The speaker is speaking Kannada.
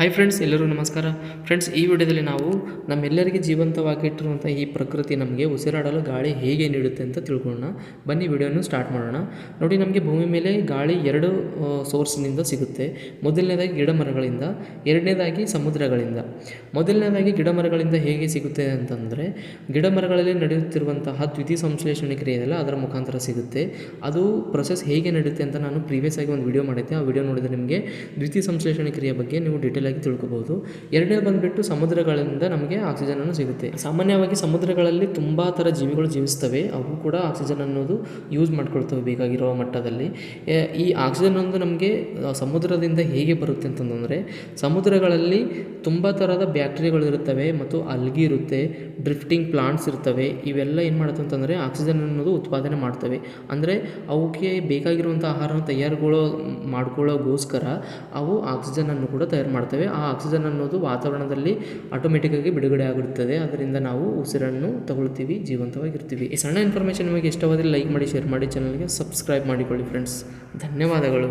ಹಾಯ್ ಫ್ರೆಂಡ್ಸ್ ಎಲ್ಲರೂ ನಮಸ್ಕಾರ. ಫ್ರೆಂಡ್ಸ್ ಈ ವಿಡಿಯೋದಲ್ಲಿ ನಾವು ನಮ್ಮೆಲ್ಲರಿಗೆ ಜೀವಂತವಾಗಿಟ್ಟಿರುವಂಥ ಈ ಪ್ರಕೃತಿ ನಮಗೆ ಉಸಿರಾಡಲು ಗಾಳಿ ಹೇಗೆ ನೀಡುತ್ತೆ ಅಂತ ತಿಳ್ಕೊಳ್ಳೋಣ. ಬನ್ನಿ ವಿಡಿಯೋನು ಸ್ಟಾರ್ಟ್ ಮಾಡೋಣ. ನೋಡಿ, ನಮಗೆ ಭೂಮಿ ಮೇಲೆ ಗಾಳಿ ಎರಡು ಸೋರ್ಸ್ನಿಂದ ಸಿಗುತ್ತೆ. ಮೊದಲನೇದಾಗಿ ಗಿಡ ಮರಗಳಿಂದ, ಎರಡನೇದಾಗಿ ಸಮುದ್ರಗಳಿಂದ. ಮೊದಲನೇದಾಗಿ ಗಿಡ ಮರಗಳಿಂದ ಹೇಗೆ ಸಿಗುತ್ತೆ ಅಂತಂದರೆ, ಗಿಡ ಮರಗಳಲ್ಲಿ ನಡೆಯುತ್ತಿರುವಂತಹ ದ್ವಿತೀಯ ಸಂಶ್ಲೇಷಣೆ ಕ್ರಿಯೆ ಅದರ ಮುಖಾಂತರ ಸಿಗುತ್ತೆ. ಅದು ಪ್ರೊಸೆಸ್ ಹೇಗೆ ನಡೆಯುತ್ತೆ ಅಂತ ನಾನು ಪ್ರೀವಿಯಸ್ ಆಗಿ ಒಂದು ವಿಡಿಯೋ ಮಾಡಿದ್ದೆ. ಆ ವಿಡಿಯೋ ನೋಡಿದರೆ ನಿಮಗೆ ದ್ವಿತೀಯ ಸಂಶ್ಲೇಷಣೆ ಕ್ರಿಯೆ ಬಗ್ಗೆ ನೀವು ಡೀಟೇಲ್ ಆಗಿ ತಿಳ್ಕೊಬೋದು. ಎರಡನೇ ಬಂದುಬಿಟ್ಟು ಸಮುದ್ರಗಳಿಂದ ನಮಗೆ ಆಕ್ಸಿಜನನ್ನು ಸಿಗುತ್ತೆ. ಸಾಮಾನ್ಯವಾಗಿ ಸಮುದ್ರಗಳಲ್ಲಿ ತುಂಬ ಥರ ಜೀವಿಗಳು ಜೀವಿಸ್ತವೆ. ಅವು ಕೂಡ ಆಕ್ಸಿಜನ್ ಅನ್ನೋದು ಯೂಸ್ ಮಾಡ್ಕೊಳ್ತವೆ ಬೇಕಾಗಿರೋ ಮಟ್ಟದಲ್ಲಿ. ಈ ಆಕ್ಸಿಜನ್ ಒಂದು ನಮಗೆ ಸಮುದ್ರದಿಂದ ಹೇಗೆ ಬರುತ್ತೆ ಅಂತಂದರೆ, ಸಮುದ್ರಗಳಲ್ಲಿ ತುಂಬ ಥರದ ಬ್ಯಾಕ್ಟೀರಿಯಾಗಳು ಇರುತ್ತವೆ ಮತ್ತು ಅಲ್ಗಿ ಇರುತ್ತೆ, ಡ್ರಿಫ್ಟಿಂಗ್ ಪ್ಲಾಂಟ್ಸ್ ಇರ್ತವೆ. ಇವೆಲ್ಲ ಏನು ಮಾಡುತ್ತೆ ಅಂತಂದರೆ ಆಕ್ಸಿಜನ್ ಅನ್ನೋದು ಉತ್ಪಾದನೆ ಮಾಡ್ತವೆ. ಅಂದರೆ ಅವಕ್ಕೆ ಬೇಕಾಗಿರುವಂಥ ಆಹಾರನ ತಯಾರಿಗೊಳ್ಳೋ ಮಾಡ್ಕೊಳ್ಳೋಗೋಸ್ಕರ ಅವು ಆಕ್ಸಿಜನನ್ನು ಕೂಡ ತಯಾರು ಮಾಡ್ತವೆ. ಆ ಆಕ್ಸಿಜನ್ ಅನ್ನೋದು ವಾತಾವರಣದಲ್ಲಿ ಆಟೋಮೆಟಿಕ್ಕಾಗಿ ಬಿಡುಗಡೆ ಆಗಿರುತ್ತದೆ ಅದರಿಂದ ನಾವು ಉಸಿರನ್ನು ತಗೊಳ್ತೀವಿ, ಜೀವಂತವಾಗಿರ್ತೀವಿ. ಈ ಸಣ್ಣ ಇನ್ಫಾರ್ಮೇಷನ್ ನಿಮಗೆ ಇಷ್ಟವಾದರೆ ಲೈಕ್ ಮಾಡಿ ಶೇರ್ ಮಾಡಿ ಚಾನಲ್ಗೆ ಸಬ್ಸ್ಕ್ರೈಬ್ ಮಾಡಿಕೊಳ್ಳಿ ಫ್ರೆಂಡ್ಸ್ ಧನ್ಯವಾದಗಳು.